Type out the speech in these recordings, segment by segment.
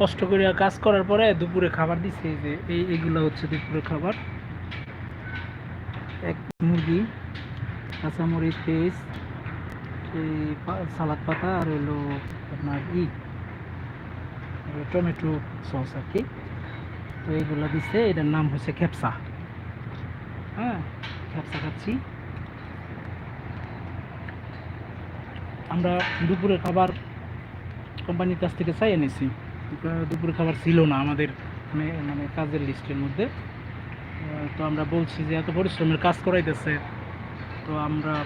কষ্ট করে কাজ করার পরে দুপুরে খাবার দিচ্ছে যে এই এইগুলো হচ্ছে দুপুরে খাবার। এক মুরগি, কাঁচামরিচ পেস্ট এই সালাদ পাতা আর হলো আপনার ই টমেটো সস আর কি। তো এইগুলো দিচ্ছে এটার নাম হচ্ছে খেপসা। হ্যাঁ খেপসা খাচ্ছি। আমরা দুপুরে খাবার কোম্পানির কাছ থেকে চাই এনেছি দুপুরে- খাবার ছিল না আমাদের মানে মানে কাজের লিস্টের মধ্যে। তো আমরা বলছি যে এত পরিশ্রমের কাজ করাইতেছে, তো আমরা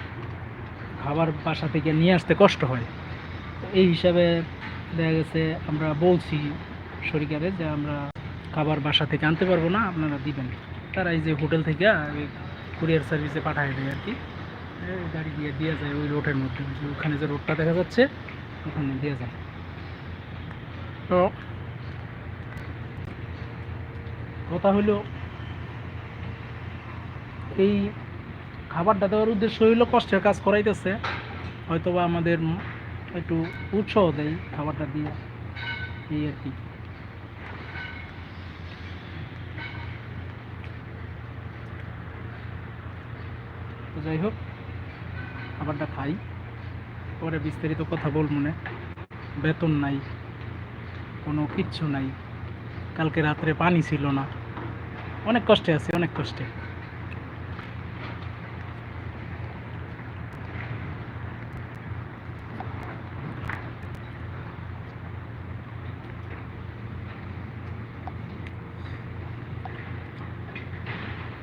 খাবার বাসা থেকে নিয়ে আসতে কষ্ট হয়। এই হিসাবে দেখা গেছে, আমরা বলছি সরকারে যে আমরা খাবার বাসা থেকে আনতে পারব না, আপনারা দিবেন। তারা এই যে হোটেল থেকে কুরিয়ার সার্ভিসে পাঠায় দেয় আর কি। গাড়ি দিয়ে দেওয়া যায় ওই রোডের মধ্যে ওখানে যে রোডটা দেখা যাচ্ছে, ওখানে দেওয়া যায়। তো কথা হলো এই খাবারটা দেওয়ার উদ্দেশ্য হইল কষ্টের কাজ করাইতেছে। হয়তো বা আমাদের একটু উৎসাহ দেয় খাবারটা দিয়ে, এই আর কি। যাই হোক, খাবারটা খাই। পরে বিস্তারিত কথা বলব না। বেতন নাই। কোনো কিচ্ছু নাই। কালকে রাত্রে পানি ছিল না। অনেক কষ্টে আছে অনেক কষ্টে।